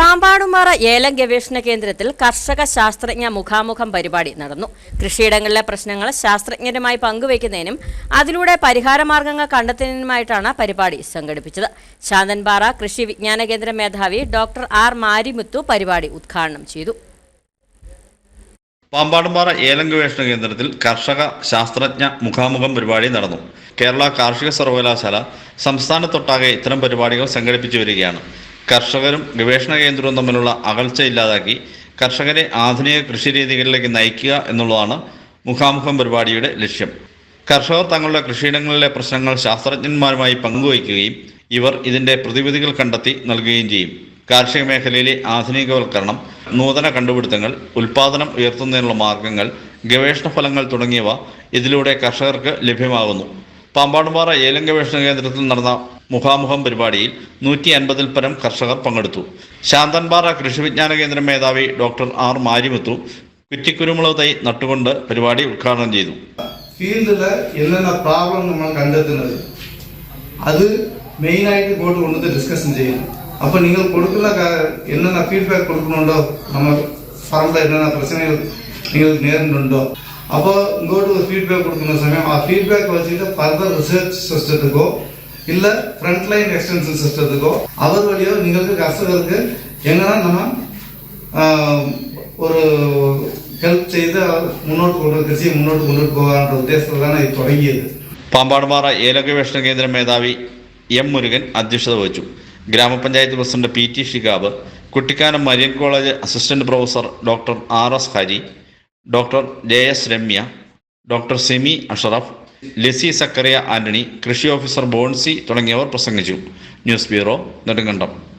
പാമ്പാടുംപാറ ഏലം ഗവേഷണ കേന്ദ്രത്തിൽ കർഷക ശാസ്ത്രജ്ഞ മുഖാമുഖം പരിപാടി നടന്നു. കൃഷിയിടങ്ങളിലെ പ്രശ്നങ്ങൾ ശാസ്ത്രജ്ഞരുമായി പങ്കുവയ്ക്കുന്നതിനും അതിലൂടെ പരിഹാരമാർഗങ്ങൾ കണ്ടെത്തുന്നതിനുമായിട്ടാണ് പരിപാടി സംഘടിപ്പിച്ചത്. ശാന്തൻപാറ കൃഷി വിജ്ഞാന കേന്ദ്ര മേധാവി ഡോക്ടർ ആർ മാരിമുത്തു പരിപാടി ഉദ്ഘാടനം ചെയ്തു. പാമ്പാടുംപാറ ഏലം ഗവേഷണ കേന്ദ്രത്തിൽ കർഷക ശാസ്ത്രജ്ഞ മുഖാമുഖം പരിപാടി നടന്നു. കേരള കാർഷിക സർവകലാശാല സംസ്ഥാനത്തൊട്ടാകെ ഇത്തരം പരിപാടികൾ സംഘടിപ്പിച്ചു വരികയാണ്. കർഷകരും ഗവേഷണ കേന്ദ്രവും തമ്മിലുള്ള അകൽച്ച ഇല്ലാതാക്കി കർഷകരെ ആധുനിക കൃഷി രീതികളിലേക്ക് നയിക്കുക എന്നുള്ളതാണ് മുഖാമുഖം പരിപാടിയുടെ ലക്ഷ്യം. കർഷകർ തങ്ങളുടെ കൃഷിയിടങ്ങളിലെ പ്രശ്നങ്ങൾ ശാസ്ത്രജ്ഞന്മാരുമായി പങ്കുവയ്ക്കുകയും ഇവർ ഇതിന്റെ പ്രതിവിധികൾ കണ്ടെത്തി നൽകുകയും ചെയ്യും. കാർഷിക മേഖലയിലെ ആധുനികവൽക്കരണം നൂതന കണ്ടുപിടുത്തങ്ങൾ ഉൽപാദനം ഉയർത്തുന്നതിനുള്ള മാർഗങ്ങൾ ഗവേഷണ ഫലങ്ങൾ തുടങ്ങിയവ ഇതിലൂടെ കർഷകർക്ക് ലഭ്യമാകുന്നു. പാമ്പാടുംപാറ ഏലം ഗവേഷണ കേന്ദ്രത്തിൽ നടന്ന മുഖാമുഖം പരിപാടിയിൽ നൂറ്റി അൻപതിൽ പരം കർഷകർ പങ്കെടുത്തു. ശാന്തൻപാറ കൃഷിവിജ്ഞാന കേന്ദ്രം മേധാവി ഡോക്ടർ ആർ മാരിമുത്തു കുറ്റിക്കുരുമുളക് തൈ നട്ടുകൊണ്ട് പരിപാടി ഉദ്ഘാടനം ചെയ്തു. ഫീൽഡിൽ എന്തെന്ന പ്രോബ്ലം നമ്മൾ കണ്ടെത്തുന്നത്. അത് മെയിനായിട്ട് ഇങ്ങോട്ട് കൊണ്ടുവന്ന് ഡിസ്കഷൻ ചെയ്യണം അപ്പോൾ നിങ്ങൾ കൊടുക്കുന്ന എന്തെന്ന ഫീഡ്ബാക്ക് കൊടുക്കുന്നുണ്ടോ? നമ്മൾ ഫാമിൽ എന്തെന്ന പ്രശ്നങ്ങൾ നിങ്ങൾ നേരിടുന്നുണ്ടോ? അപ്പോൾ ഇങ്ങോട്ട് ഫീഡ്ബാക്ക് കൊടുക്കുന്ന സമയം ആ ഫീഡ്ബാക്ക് വെച്ചിട്ട് ഫർദർ റിസർച്ച് സിസ്റ്റത്തിക്കോ ഇല്ല ஃப்ரண்ட் லைன் எக்ஸ்டென்ஷன் சிஸ்டத்துக்கோ அவர் வழியோ നിങ്ങൾക്ക് കർഷകർക്ക് எங்கன்னா நம்ம ஒரு ஹெல்ப் செய்து മുന്നോട്ട് കൊണ്ട് കൃഷിയെ മുന്നോട്ട് കൊണ്ടുപോയി പോകാനുള്ള ഉദ്ദേശത്തിലാണ് ഇത് തുടങ്ങിയത്. പാമ്പാടുംപാറ ഏലം ഗവേഷണ കേന്ദ്ര മേധാവി എം മുരുകൻ അധ്യക്ഷത വഹിച്ചു. Grama panchayat president P T Shihab Kuttikkanam Marian college assistant professor doctor R S Hari doctor J S Ramya doctor Semi Ashraf Lessy Sakkariya Antony കൃഷി ഓഫീസർ ബോൺസി തുടങ്ങിയവർ പ്രസംഗിച്ചു. News bureau Nedumkandam.